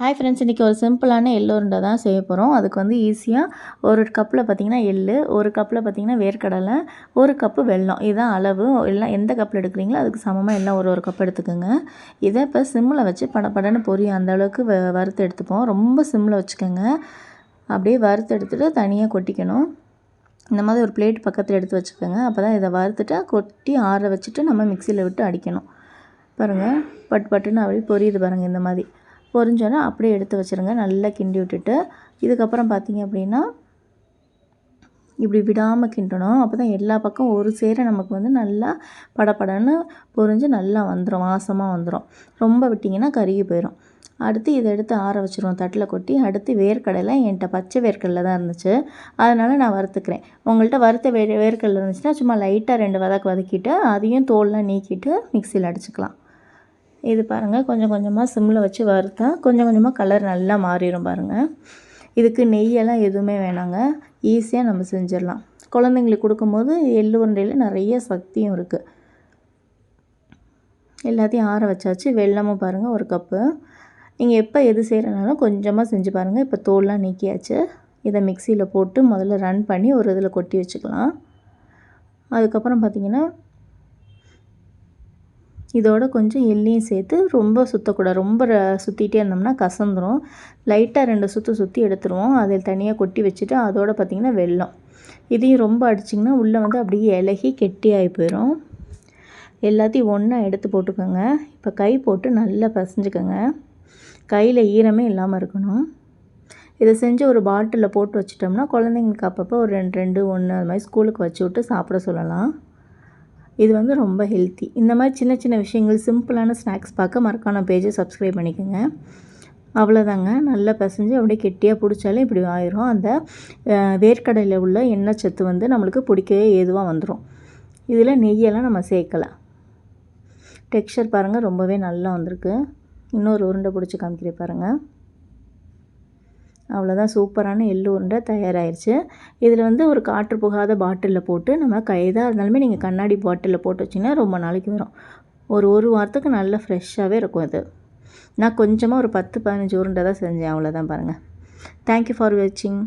Hi friends இன்றைக்கி ஒரு சிம்பிளான எள்ளு உருண்டை தான் செய்ய போகிறோம் அதுக்கு வந்து ஈஸியாக ஒரு கப்பில் பார்த்திங்கன்னா எள்ளு ஒரு கப்பில் பார்த்திங்கன்னா வேர்க்கடலை ஒரு கப்பு வெல்லம். இதுதான் அளவு. எல்லாம் எந்த கப்பில் எடுக்கிறீங்களோ அதுக்கு சமமாக எல்லாம் ஒரு ஒரு கப் எடுத்துக்கோங்க. இதை இப்போ சிம்மில் வச்சு படப்படன்னு பொரிய பொரியும் அந்த அளவுக்கு வ வறுத்து எடுத்துப்போம். ரொம்ப சிம்மில் வச்சுக்கோங்க. அப்படியே வறுத்து எடுத்துகிட்டு தனியாக கொட்டிக்கணும். இந்த மாதிரி ஒரு பிளேட் பக்கத்தில் எடுத்து வச்சுக்கோங்க. அப்போ தான் இதை வறுத்துட்டு கொட்டி ஆற வச்சுட்டு நம்ம மிக்சியில் விட்டு அடிக்கணும். பாருங்கள் பட் பட்டுன்னு அப்படியே பொரியுது பாருங்கள் இந்த மாதிரி. பொரிஞ்சோன்னே அப்படியே எடுத்து வச்சுருங்க. நல்லா கிண்டி விட்டுட்டு இதுக்கப்புறம் பார்த்திங்க அப்படின்னா இப்படி விடாமல் கிண்டணும். அப்போ தான் எல்லா பக்கம் ஒரு சேர நமக்கு வந்து நல்லா படப்படன்னு பொரிஞ்சு நல்லா வந்துடும் வாசமாக வந்துடும் ரொம்ப விட்டிங்கன்னா கருகி போயிடும் அடுத்து இதை எடுத்து ஆற வச்சுருவோம் தட்டில் கொட்டி. அடுத்து வேர்க்கடலை என்கிட்ட பச்சை வேர்க்கடலை தான் இருந்துச்சு. அதனால் நான் வறுத்துக்கிறேன். உங்கள்கிட்ட வறுத்த வே வேர்க்கடலை இருந்துச்சுன்னா சும்மா லைட்டாக ரெண்டு வதக்கு வதக்கிட்டு அதையும் தோல்லாம் நீக்கிட்டு மிக்சியில் அடிச்சுக்கலாம். இது பாருங்கள் கொஞ்சம் கொஞ்சமாக சிம்மில் வச்சு வறுத்தா கொஞ்சம் கொஞ்சமாக கலர் நல்லா மாறிடும் பாருங்கள் இதுக்கு நெய்யெல்லாம் எதுவுமே வேணாங்க. ஈஸியாக நம்ம செஞ்சிடலாம். குழந்தைங்களுக்கு கொடுக்கும்போது எள்ளு உருண்டையில் நிறைய சக்தியும் இருக்குது எல்லாத்தையும் ஆற வச்சாச்சு. வெள்ளமும் பாருங்கள் ஒரு கப்பு. நீங்கள் எப்போ எது செய்கிறனாலும் கொஞ்சமாக செஞ்சு பாருங்கள் இப்போ தோல்லாம் நீக்கியாச்சு. இதை மிக்சியில் போட்டு முதல்ல ரன் பண்ணி ஒரு இதில் கொட்டி வச்சுக்கலாம். அதுக்கப்புறம் பார்த்திங்கன்னா இதோட கொஞ்சம் எள்ளியும் சேர்த்து ரொம்ப சுற்றக்கூடாது ரொம்ப சுற்றிட்டே இருந்தோம்னா கசந்துரும். லைட்டாக ரெண்டு சுற்று சுற்றி எடுத்துருவோம். அதில் தனியாக கொட்டி வச்சுட்டு அதோடு பார்த்திங்கன்னா வெல்லம். இதையும் ரொம்ப அடிச்சிங்கன்னா உள்ளே வந்து அப்படியே இலகி கெட்டியாகி போயிடும் எல்லாத்தையும் ஒன்றா எடுத்து போட்டுக்கோங்க. இப்போ கை போட்டு நல்லா பசைஞ்சுக்கோங்க. கையில் ஈரமே இல்லாமல் இருக்கணும். இதை செஞ்சு ஒரு பாட்டிலில் போட்டு வச்சிட்டோம்னா குழந்தைங்களுக்கு அப்பப்போ ஒரு ரெண்டு ரெண்டு ஒன்று அது மாதிரி ஸ்கூலுக்கு வச்சு விட்டு சாப்பிட சொல்லலாம். இது வந்து ரொம்ப ஹெல்த்தி இந்த மாதிரி சின்ன சின்ன விஷயங்கள் சிம்பிளான ஸ்நாக்ஸ் பார்க்க மறக்கான பேஜை சப்ஸ்கிரைப் பண்ணிக்கோங்க. அவ்வளோதாங்க நல்லா பிசைஞ்சு அப்படியே கெட்டியாக பிடிச்சாலே இப்படி ஆயிரும். அந்த வேர்க்கடையில் உள்ள எண்ணெய் சத்து வந்து நம்மளுக்கு பிடிக்கவே ஏதுவாக வந்துடும் இதில் நெய்யெல்லாம் நம்ம சேர்க்கலை டெக்ஸ்சர் பாருங்கள் ரொம்பவே நல்லா வந்திருக்கு. இன்னொரு உருண்டை பிடிச்சி காமிக்கிறேன் பாருங்கள் அவ்வளோதான் சூப்பரான எள்ளு உருண்டை தயாராகிடுச்சு இதில் வந்து ஒரு காற்று புகாத பாட்டிலில் போட்டு நம்ம கைதாக இருந்தாலுமே நீங்கள் கண்ணாடி பாட்டிலில் போட்டு வச்சிங்கன்னா ரொம்ப நாளைக்கு வரும். ஒரு ஒரு வாரத்துக்கு நல்லா ஃப்ரெஷ்ஷாகவே இருக்கும் அது. நான் கொஞ்சமாக ஒரு பத்து பதினஞ்சு உருண்டை தான் செஞ்சேன் அவ்வளோதான் பாருங்கள் தேங்க்யூ ஃபார் வாட்சிங்